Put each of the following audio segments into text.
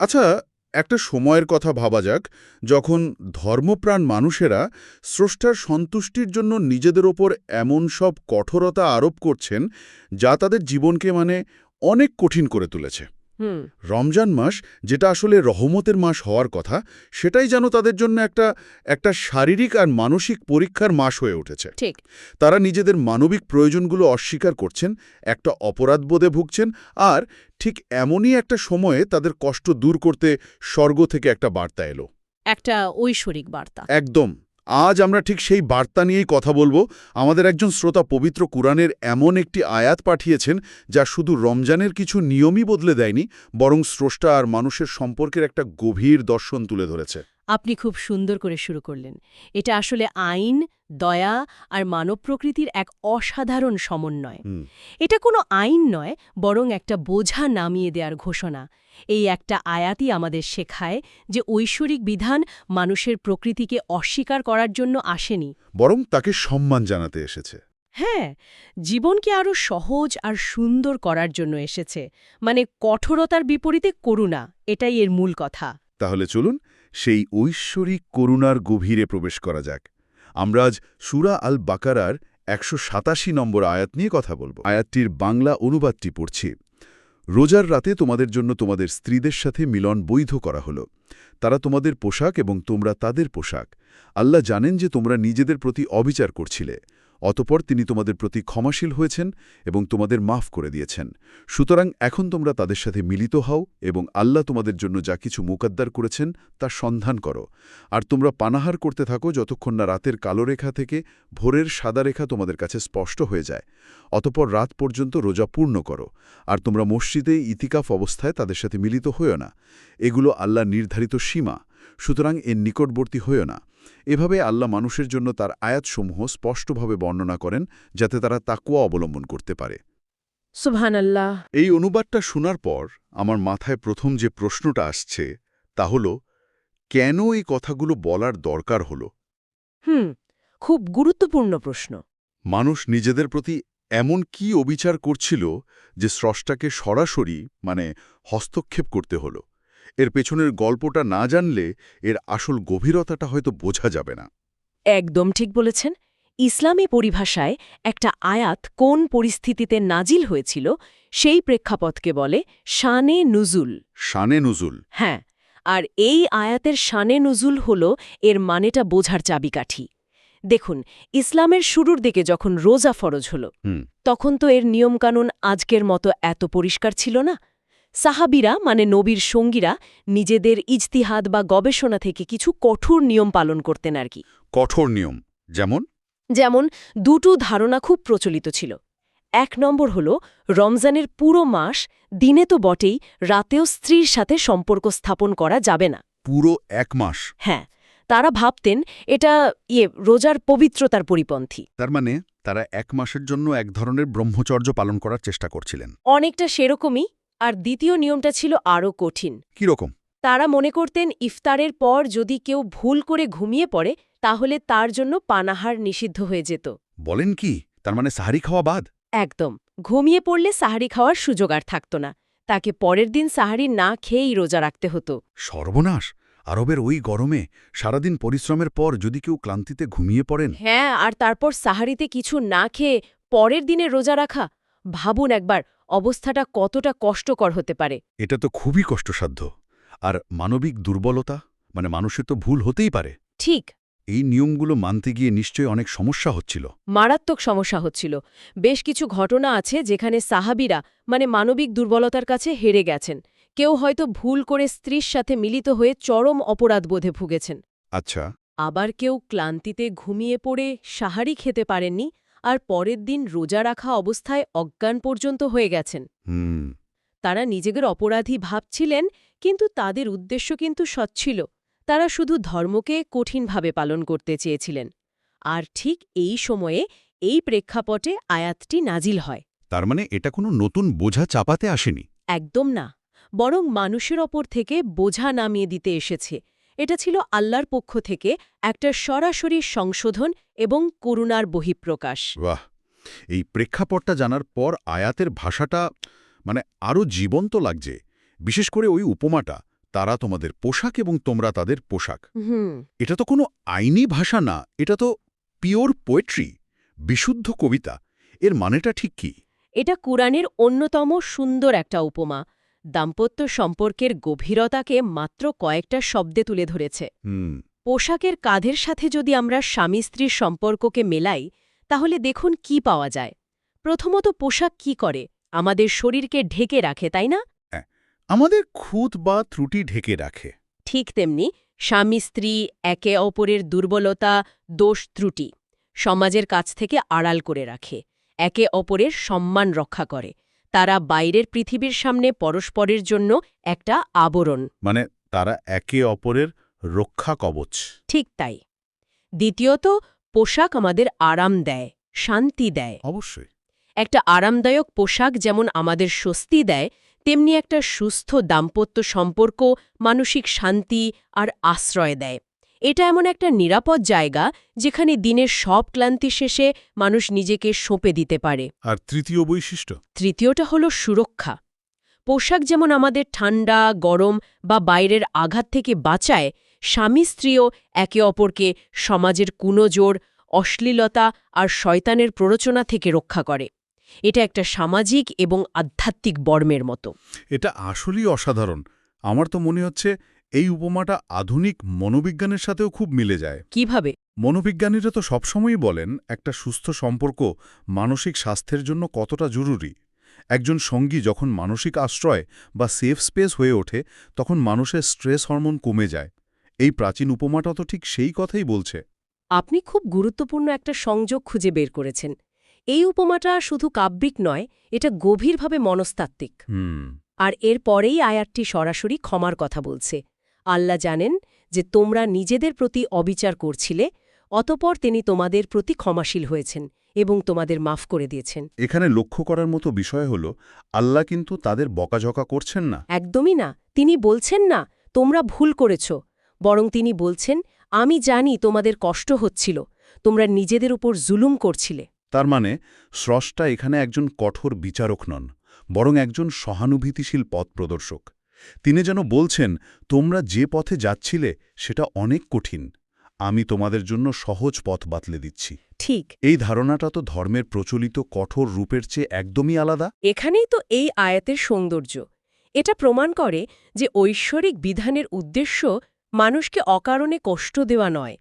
আচ্ছা একটা সময়ের কথা ভাবা যাক। যখন ধর্মপ্রাণ মানুষেরা স্রষ্টার সন্তুষ্টির জন্য নিজেদের ওপর এমন সব কঠোরতা আরোপ করছেন, যা তাদের জীবনকে মানে অনেক কঠিন করে তুলেছে। রমজান মাস যেটা আসলে রহমতের মাস হওয়ার কথা সেটাই যেন তাদের জন্য একটা একটা শারীরিক আর মানসিক পরীক্ষার মাস হয়ে উঠেছে। ঠিক। তারা নিজেদের মানবিক প্রয়োজনগুলো অস্বীকার করছেন একটা অপরাধবোধে ভুগছেন আর ঠিক এমনই একটা সময়ে তাদের কষ্ট দূর করতে স্বর্গ থেকে একটা বার্তা এলো। একটা ঐশ্বরিক বার্তা। একদম। আজ আমরা ঠিক সেই বার্তা নিয়েই কথা বলব। আমাদের একজন শ্রোতা পবিত্র কুরআনের এমন একটি আয়াত পাঠিয়েছেন, যা শুধু রমজানের কিছু নিয়মই বদলে দেয়নি, বরং স্রষ্টা আর মানুষের সম্পর্কের একটা গভীর দর্শন তুলে ধরেছে। আপনি খুব সুন্দর করে শুরু করলেন। এটা আসলে আইন দয়া আর মানব প্রকৃতির এক অসাধারণ সমন্বয়। এটা কোনো আইন নয় বরং একটা বোঝা নামিয়ে দেওয়ার ঘোষণা। এই একটা আয়াতই আমাদের শেখায় যে ঐশ্বরিক বিধান মানুষের প্রকৃতিকে অস্বীকার করার জন্য আসেনি। বরং তাকে সম্মান জানাতে এসেছে। হ্যাঁ জীবনকে আরও সহজ আর সুন্দর করার জন্য এসেছে। মানে কঠোরতার বিপরীতে করুণা এটাই এর মূল কথা। তাহলে চলুন সেই ঐশ্বরিক করুণার গভীরে প্রবেশ করা যাক। আমরা আজ সুরা আল বাকারার একশো সাতাশি নম্বর আয়াত নিয়ে কথা বলব। আয়াতটির বাংলা অনুবাদটি পড়ছি। রোজার রাতে তোমাদের জন্য তোমাদের স্ত্রীদের সাথে মিলন বৈধ করা হলো। তারা তোমাদের পোশাক এবং তোমরা তাদের পোশাক। আল্লাহ জানেন যে তোমরা নিজেদের প্রতি অবিচার করছিলে। অতপর তিনি তোমাদের প্রতি ক্ষমাশীল হয়েছেন এবং তোমাদের মাফ করে দিয়েছেন। সুতরাং এখন তোমরা তাদের সাথে মিলিত হও এবং আল্লাহ তোমাদের জন্য যা কিছু মুকদ্দার করেছেন তার সন্ধান করো। আর তোমরা পানাহার করতে থাকো যতক্ষণ না রাতের কালো রেখা থেকে ভোরের সাদা রেখা তোমাদের কাছে স্পষ্ট হয়ে যায়। অতপর রাত পর্যন্ত রোজা পূর্ণ করো। আর তোমরা মসজিদে ইতিকাফ অবস্থায় তাদের সাথে মিলিত হইও না। এগুলো আল্লাহ নির্ধারিত সীমা। সুতরাং এর নিকটবর্তী হইও না। এভাবে আল্লাহ মানুষের জন্য তার আয়াতসমূহ স্পষ্টভাবে বর্ণনা করেন যাতে তারা তাকুয়া অবলম্বন করতে পারে। সুবহান আল্লাহ এই অনুবাদটা শোনার পর আমার মাথায় প্রথম যে প্রশ্নটা আসছে তা হল কেন এই কথাগুলো বলার দরকার হল? হুম খুব গুরুত্বপূর্ণ প্রশ্ন। মানুষ নিজেদের প্রতি এমন কি অবিচার করছিল যে স্রষ্টাকে সরাসরি মানে হস্তক্ষেপ করতে হল? এর পেছনের গল্পটা না জানলে এর আসল গভীরতাটা হয়তো বোঝা যাবে না। একদম ঠিক বলেছেন। ইসলামী পরিভাষায় একটা আয়াত কোন পরিস্থিতিতে নাজিল হয়েছিল সেই প্রেক্ষাপটকে বলে শানে নুজুল। শানে নুজুল। হ্যাঁ আর এই আয়াতের শানে নুজুল হল এর মানেটা বোঝার চাবিকাঠি। দেখুন ইসলামের শুরুর দিকে যখন রোজা ফরজ হল। তখন তো এর নিয়মকানুন আজকের মতো এত পরিষ্কার ছিল না। সাহাবিরা মানে নবীর সঙ্গীরা নিজেদের ইজতিহাদ বা গবেষণা থেকে কিছু কঠোর নিয়ম পালন করতেন আর কি। কঠোর নিয়ম যেমন? যেমন দুটো ধারণা খুব প্রচলিত ছিল। এক নম্বর হল রমজানের পুরো মাস দিনে তো বটেই রাতেও স্ত্রীর সাথে সম্পর্ক স্থাপন করা যাবে না। পুরো এক মাস? হ্যাঁ তারা ভাবতেন এটা ইয়ে রোজার পবিত্রতার পরিপন্থী। তার মানে তারা এক মাসের জন্য এক ধরনের ব্রহ্মচর্য পালন করার চেষ্টা করছিলেন। অনেকটা সেরকমই আর দ্বিতীয় নিয়মটা ছিল আরও কঠিন। কীরকম তারা মনে করতেন ইফতারের পর যদি কেউ ভুল করে ঘুমিয়ে পড়ে তাহলে তার জন্য পানাহার নিষিদ্ধ হয়ে যেত। বলেন কি? তার মানে সাহারি খাওয়া বাদ? একদম। ঘুমিয়ে পড়লে সাহারি খাওয়ার সুযোগ আর থাকত না। তাকে পরের দিন সাহারি না খেয়েই রোজা রাখতে হতো। সর্বনাশ! আরবের ওই গরমে সারাদিন পরিশ্রমের পর যদি কেউ ক্লান্তিতে ঘুমিয়ে পড়েন? হ্যাঁ আর তারপর সাহারিতে কিছু না খেয়ে পরের দিনে রোজা রাখা ভাবুন একবার অবস্থাটা কতটা কষ্টকর হতে পারে। এটা তো খুবই কষ্টসাধ্য। আর মানবিক দুর্বলতা মানে মানুষের তো ভুল হতেই পারে। ঠিক। এই নিয়মগুলো মানতে গিয়ে নিশ্চয়ই অনেক সমস্যা হচ্ছিল। মারাত্মক সমস্যা হচ্ছিল। বেশ কিছু ঘটনা আছে যেখানে সাহাবিরা মানে মানবিক দুর্বলতার কাছে হেরে গেছেন। কেউ হয়তো ভুল করে স্ত্রীর সাথে মিলিত হয়ে চরম অপরাধবোধে ভুগেছেন। আচ্ছা। আবার কেউ ক্লান্তিতে ঘুমিয়ে পড়ে সাহারি খেতে পারেননি। আর পরের দিন রোজা রাখা অবস্থায় অজ্ঞান পর্যন্ত হয়ে গেছেন। তারা নিজেদের অপরাধী ভাবছিলেন কিন্তু তাদের উদ্দেশ্য কিন্তু সৎ ছিল। তারা শুধু ধর্মকে কঠিনভাবে পালন করতে চেয়েছিলেন। আর ঠিক এই সময়ে এই প্রেক্ষাপটে আয়াতটি নাজিল হয়। তার মানে এটা কোনো নতুন বোঝা চাপাতে আসেনি? একদম না। বরং মানুষের ওপর থেকে বোঝা নামিয়ে দিতে এসেছে। এটা ছিল আল্লাহর পক্ষ থেকে একটা সরাসরি সংশোধন এবং করুণার বহিঃপ্রকাশ। বাহ! এই প্রেক্ষাপটটা জানার পর আয়াতের ভাষাটা মানে আরও জীবন্ত লাগছে। বিশেষ করে ওই উপমাটা তারা তোমাদের পোশাক এবং তোমরা তাদের পোশাক। এটা তো কোনো আইনি ভাষা না এটা তো পিওর পোয়েট্রি বিশুদ্ধ কবিতা। এর মানেটা ঠিক কি? এটা কোরআনের অন্যতম সুন্দর একটা উপমা। দাম্পত্য সম্পর্কের গভীরতাকে মাত্র কয়েকটা শব্দে তুলে ধরেছে। পোশাকের কাঁধের সাথে যদি আমরা স্বামী স্ত্রীর সম্পর্ককে মেলাই তাহলে দেখুন কি পাওয়া যায়। প্রথমত পোশাক কি করে? আমাদের শরীরকে ঢেকে রাখে তাই না? আমাদের খুঁত বা ত্রুটি ঢেকে রাখে। ঠিক তেমনি স্বামী স্ত্রী একে অপরের দুর্বলতা দোষ ত্রুটি সমাজের কাছ থেকে আড়াল করে রাখে একে অপরের সম্মান রক্ষা করে। তারা বাইরের পৃথিবীর সামনে পরস্পরের জন্য একটা আবরণ। মানে তারা একে অপরের রক্ষা কবচ। ঠিক তাই। দ্বিতীয়ত পোশাক আমাদের আরাম দেয় শান্তি দেয়। অবশ্যই। একটা আরামদায়ক পোশাক যেমন আমাদের স্বস্তি দেয় তেমনি একটা সুস্থ দাম্পত্য সম্পর্ক মানসিক শান্তি আর আশ্রয় দেয়। এটা এমন একটা নিরাপদ জায়গা যেখানে দিনের সব ক্লান্তি শেষে মানুষ নিজেকে সঁপে দিতে পারে। আর তৃতীয় বৈশিষ্ট্য? তৃতীয়টা হলো সুরক্ষা। পোশাক যেমন আমাদের ঠান্ডা গরম বা বাইরের আঘাত থেকে বাঁচায় স্বামী স্ত্রীও একে অপরকে সমাজের কুনোজোর অশ্লীলতা আর শয়তানের প্ররোচনা থেকে রক্ষা করে। এটা একটা সামাজিক এবং আধ্যাত্মিক বর্মের মতো। এটা আসলেই অসাধারণ। আমার তো মনে হচ্ছে এই উপমাটা আধুনিক মনোবিজ্ঞানের সাথেও খুব মিলে যায়। কীভাবে? মনোবিজ্ঞানীরা তো সবসময়ই বলেন একটা সুস্থ সম্পর্ক মানসিক স্বাস্থ্যের জন্য কতটা জরুরি। একজন সঙ্গী যখন মানসিক আশ্রয় বা সেফ স্পেস হয়ে ওঠে তখন মানুষের স্ট্রেস হরমোন কমে যায়। এই প্রাচীন উপমাটা তো ঠিক সেই কথাই বলছে। আপনি খুব গুরুত্বপূর্ণ একটা সংযোগ খুঁজে বের করেছেন। এই উপমাটা শুধু কাব্যিক নয় এটা গভীরভাবে মনস্তাত্ত্বিক। হুম। আর এর পরেই আয়াতটি সরাসরি ক্ষমার কথা বলছে। আল্লাহ জানেন যে তোমরা নিজেদের প্রতি অবিচার করছিলে অতপর তিনি তোমাদের প্রতি ক্ষমাশীল হয়েছেন এবং তোমাদের মাফ করে দিয়েছেন। এখানে লক্ষ্য করার মতো বিষয় হল আল্লাহ কিন্তু তাদের বকাঝকা করছেন না। একদমই না। তিনি বলছেন না তোমরা ভুল করেছ। বরং তিনি বলছেন আমি জানি তোমাদের কষ্ট হচ্ছিল তোমরা নিজেদের উপর জুলুম করছিলে। তার মানে স্রষ্টা এখানে একজন কঠোর বিচারক নন বরং একজন সহানুভূতিশীল পথ প্রদর্শক। তিনি যেন বলছেন তোমরা যে পথে যাচ্ছিলে সেটা অনেক কঠিন। আমি তোমাদের জন্য সহজ পথ বাতলে দিচ্ছি। ঠিক। এই ধারণাটা তো ধর্মের প্রচলিত কঠোর রূপের চেয়ে একদমই আলাদা। এখানেই তো এই আয়াতের সৌন্দর্য। এটা প্রমাণ করে যে ঐশ্বরিক বিধানের উদ্দেশ্য মানুষকে অকারণে কষ্ট দেওয়া নয়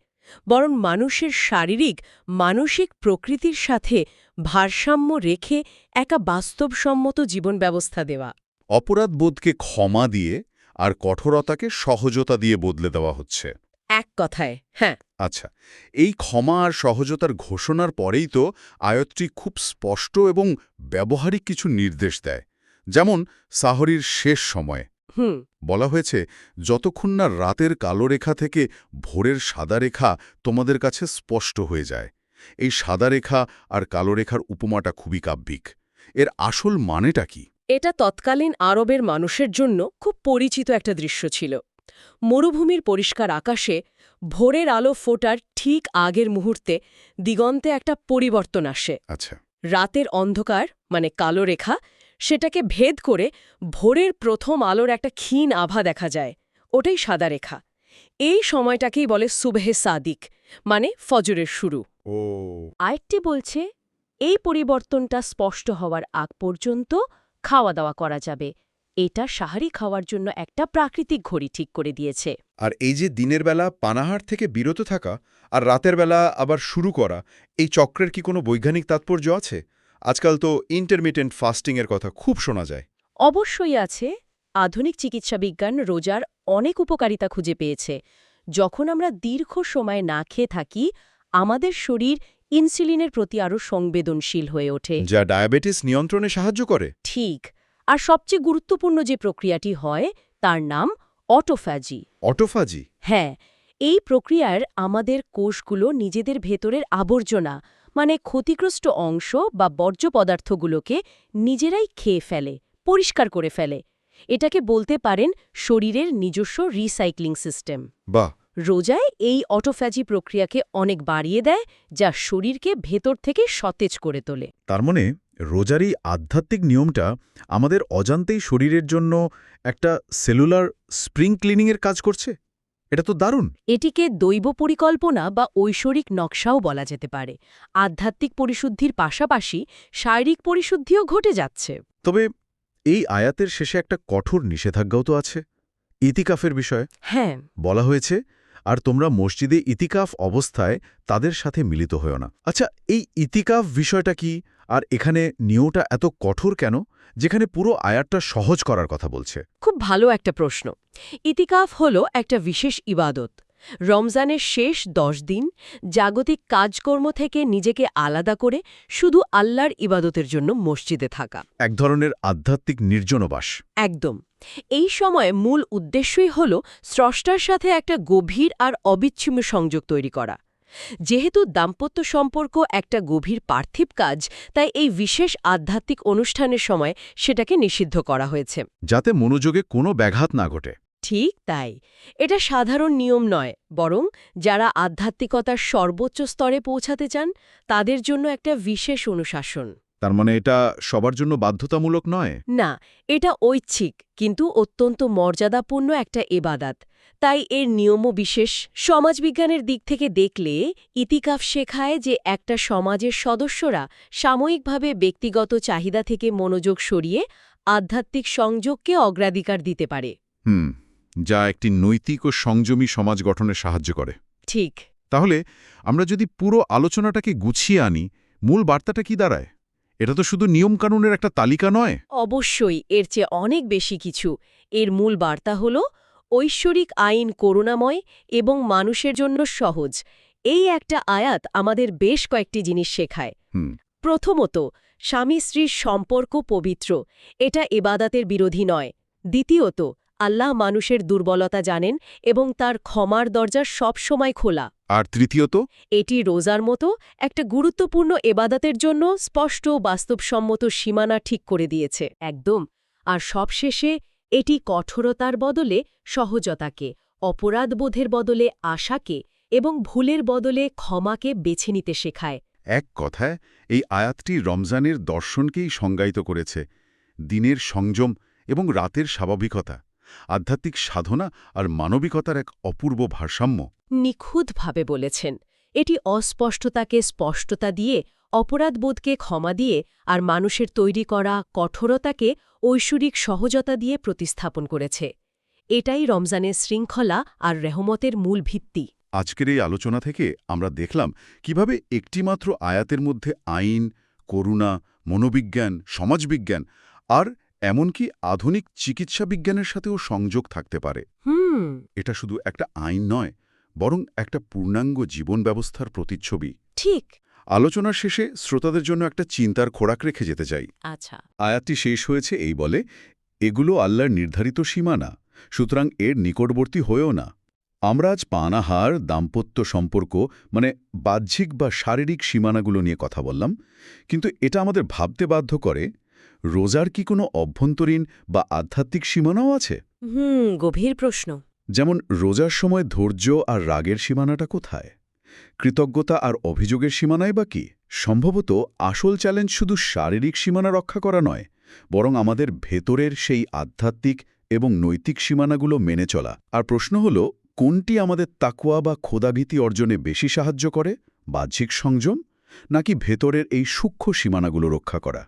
বরং মানুষের শারীরিক মানসিক প্রকৃতির সাথে ভারসাম্য রেখে একা বাস্তবসম্মত জীবন ব্যবস্থা দেওয়া। অপরাধবোধকে ক্ষমা দিয়ে আর কঠোরতাকে সহজতা দিয়ে বদলে দেওয়া হচ্ছে। এক কথায় হ্যাঁ। আচ্ছা এই ক্ষমা আর সহজতার ঘোষণার পরেই তো আয়তটি খুব স্পষ্ট এবং ব্যবহারিক কিছু নির্দেশ দেয়। যেমন সাহরির শেষ সময়ে। হুম। বলা হয়েছে যতক্ষণ না রাতের কালো রেখা থেকে ভোরের সাদা রেখা তোমাদের কাছে স্পষ্ট হয়ে যায়। এই সাদা রেখা আর কালো রেখার উপমাটা খুবই কাব্যিক। এর আসল মানেটা কি? এটা তৎকালীন আরবের মানুষের জন্য খুব পরিচিত একটা দৃশ্য ছিল। মরুভূমির পরিষ্কার আকাশে ভোরের আলো ফোটার ঠিক আগের মুহূর্তে দিগন্তে একটা পরিবর্তন আসে। আচ্ছা। রাতের অন্ধকার মানে কালো রেখা সেটাকে ভেদ করে ভোরের প্রথম আলোর একটা ক্ষীণ আভা দেখা যায়। ওটাই সাদা রেখা। এই সময়টাকেই বলে সুবেহে সাদিক মানে ফজরের শুরু। ও। আরেকটি বলছে এই পরিবর্তনটা স্পষ্ট হওয়ার আগ পর্যন্ত খাওয়া দাওয়া করা যাবে। এটা সাহারি খাওয়ার জন্য একটা প্রাকৃতিক ঘড়ি ঠিক করে দিয়েছে। আর এই যে দিনের বেলা পানাহার থেকে বিরত থাকা আর রাতের বেলা আবার শুরু করা এই চক্রের কি কোনো বৈজ্ঞানিক তাৎপর্য আছে? আজকাল তো ইন্টারমিটেন্ট ফাস্টিংয়ের কথা খুব শোনা যায়। অবশ্যই আছে। আধুনিক চিকিৎসা বিজ্ঞান রোজার অনেক উপকারিতা খুঁজে পেয়েছে। যখন আমরা দীর্ঘ সময় না খেয়ে থাকি আমাদের শরীর ইনসুলিনের প্রতি আরও সংবেদনশীল হয়ে ওঠে। যা ডায়াবেটিস নিয়ন্ত্রণে সাহায্য করে। ঠিক। আর সবচেয়ে গুরুত্বপূর্ণ যে প্রক্রিয়াটি হয় তার নাম অটোফ্যাজি। অটোফাজি হ্যাঁ এই প্রক্রিয়ার আমাদের কোষগুলো নিজেদের ভেতরের আবর্জনা মানে ক্ষতিগ্রস্ত অংশ বা বর্জ্য পদার্থগুলোকে নিজেরাই খেয়ে ফেলে পরিষ্কার করে ফেলে। এটাকে বলতে পারেন শরীরের নিজস্ব রিসাইক্লিং সিস্টেম। বাহ! রোজায় এই অটোফ্যাজি প্রক্রিয়াকে অনেক বাড়িয়ে দেয় যা শরীরকে ভেতর থেকে সতেজ করে তোলে। তার মানে রোজার এই আধ্যাত্মিক নিয়মটা আমাদের অজান্তেই শরীরের জন্য একটা সেলুলার স্প্রিং ক্লিনিংয়ের কাজ করছে? এটা তো দারুণ। এটিকে দৈব পরিকল্পনা বা ঐশ্বরিক নকশাও বলা যেতে পারে। আধ্যাত্মিক পরিশুদ্ধির পাশাপাশি শারীরিক পরিশুদ্ধিও ঘটে যাচ্ছে। তবে এই আয়াতের শেষে একটা কঠোর নিষেধাজ্ঞাও তো আছে। ইতিকাফের বিষয়ে হ্যাঁ। বলা হয়েছে আর তোমরা মসজিদে ইতিকাফ অবস্থায় তাদের সাথে মিলিত হও না। আচ্ছা এই ইতিকাফ বিষয়টা কি? আর এখানে নিয়টা এত কঠোর কেন? যেখানে পুরো আয়াতটা সহজ করার কথা বলছে। খুব ভালো একটা প্রশ্ন। ইতিকাফ হল একটা বিশেষ ইবাদত। রমজানের শেষ দশ দিন জাগতিক কাজকর্ম থেকে নিজেকে আলাদা করে শুধু আল্লাহর ইবাদতের জন্য মসজিদে থাকা। এক ধরনের আধ্যাত্মিক নির্জনবাস। একদম। এই সময় মূল উদ্দেশ্যই হল স্রষ্টার সাথে একটা গভীর আর অবিচ্ছিন্ন সংযোগ তৈরি করা। যেহেতু দাম্পত্য সম্পর্ক একটা গভীর পার্থিব কাজ তাই এই বিশেষ আধ্যাত্মিক অনুষ্ঠানের সময় সেটাকে নিষিদ্ধ করা হয়েছে। যাতে মনোযোগে কোনো ব্যাঘাত না ঘটে। ঠিক তাই। এটা সাধারণ নিয়ম নয় বরং যারা আধ্যাত্মিকতার সর্বোচ্চ স্তরে পৌঁছাতে চান তাদের জন্য একটা বিশেষ অনুশাসন। তার মানে এটা সবার জন্য বাধ্যতামূলক নয়? না এটা ঐচ্ছিক কিন্তু অত্যন্ত মর্যাদাপূর্ণ একটা এবাদাত। তাই এর নিয়মও বিশেষ। সমাজবিজ্ঞানের দিক থেকে দেখলে ইতিকাফ শেখায় যে একটা সমাজের সদস্যরা সাময়িকভাবে ব্যক্তিগত চাহিদা থেকে মনোযোগ সরিয়ে আধ্যাত্মিক সংযোগকে অগ্রাধিকার দিতে পারে। হুম যা একটি নৈতিক ও সংযমী সমাজ গঠনে সাহায্য করে। ঠিক। তাহলে আমরা যদি পুরো আলোচনাটাকে গুছিয়ে আনি মূল বার্তাটা কি দাঁড়ায়? এটা তো শুধু নিয়মকানুনের একটা তালিকা নয়। অবশ্যই এর চেয়ে অনেক বেশি কিছু। এর মূল বার্তা হল ঐশ্বরিক আইন করুণাময় এবং মানুষের জন্য সহজ। এই একটা আয়াত আমাদের বেশ কয়েকটি জিনিস শেখায়। প্রথমত স্বামী স্ত্রীর সম্পর্ক পবিত্র। এটা এবাদাতের বিরোধী নয়। দ্বিতীয়ত আল্লাহ মানুষের দুর্বলতা জানেন এবং তার ক্ষমার দরজা সবসময় খোলা। আর তৃতীয়ত? এটি রোজার মতো একটা গুরুত্বপূর্ণ এবাদাতের জন্য স্পষ্ট বাস্তবসম্মত সীমানা ঠিক করে দিয়েছে। একদম। আর সবশেষে এটি কঠোরতার বদলে সহজতাকে অপরাধবোধের বদলে আশাকে এবং ভুলের বদলে ক্ষমাকে বেছে নিতে শেখায়। এক কথায় এই আয়াতটি রমজানের দর্শনকেই সংজ্ঞায়িত করেছে। দিনের সংযম এবং রাতের স্বাভাবিকতা। আধ্যাত্মিক সাধনা আর মানবিকতার এক অপূর্ব ভারসাম্য। নিখুঁতভাবে বলেছেন। এটি অস্পষ্টতাকে স্পষ্টতা দিয়ে অপরাধবোধকে ক্ষমা দিয়ে আর মানুষের তৈরি করা কঠোরতাকে ঐশ্বরিক সহজতা দিয়ে প্রতিস্থাপন করেছে। এটাই রমজানের শৃঙ্খলা আর রেহমতের মূল ভিত্তি। আজকের এই আলোচনা থেকে আমরা দেখলাম কীভাবে একটিমাত্র আয়াতের মধ্যে আইন করুণা মনোবিজ্ঞান সমাজবিজ্ঞান আর এমনকি আধুনিক চিকিৎসা বিজ্ঞানের সাথেও সংযোগ থাকতে পারে। এটা শুধু একটা আইন নয় বরং একটা পূর্ণাঙ্গ জীবন ব্যবস্থার প্রতিচ্ছবি। ঠিক। আলোচনার শেষে শ্রোতাদের জন্য একটা চিন্তার খোরাক রেখে যেতে চাই। আচ্ছা। আয়াতটি শেষ হয়েছে এই বলে এগুলো আল্লাহর নির্ধারিত সীমা না সুতরাং এর নিকটবর্তী হয়েও না। আমরা আজ পানাহার দাম্পত্য সম্পর্ক মানে বাহ্যিক বা শারীরিক সীমানাগুলো নিয়ে কথা বললাম কিন্তু এটা আমাদের ভাবতে বাধ্য করে রোজার কি কোনো অভ্যন্তরীণ বা আধ্যাত্মিক সীমানাও আছে? হুম গভীর প্রশ্ন। যেমন রোজার সময় ধৈর্য আর রাগের সীমানাটা কোথায়? কৃতজ্ঞতা আর অভিযোগের সীমানায় বা কি? সম্ভবত আসল চ্যালেঞ্জ শুধু শারীরিক সীমানা রক্ষা করা নয় বরং আমাদের ভেতরের সেই আধ্যাত্মিক এবং নৈতিক সীমানাগুলো মেনে চলা। আর প্রশ্ন হল কোনটি আমাদের তাকুয়া বা খোদাভীতি অর্জনে বেশি সাহায্য করে? বাহ্যিক সংযম? নাকি ভেতরের এই সূক্ষ্ম সীমানাগুলো রক্ষা করা?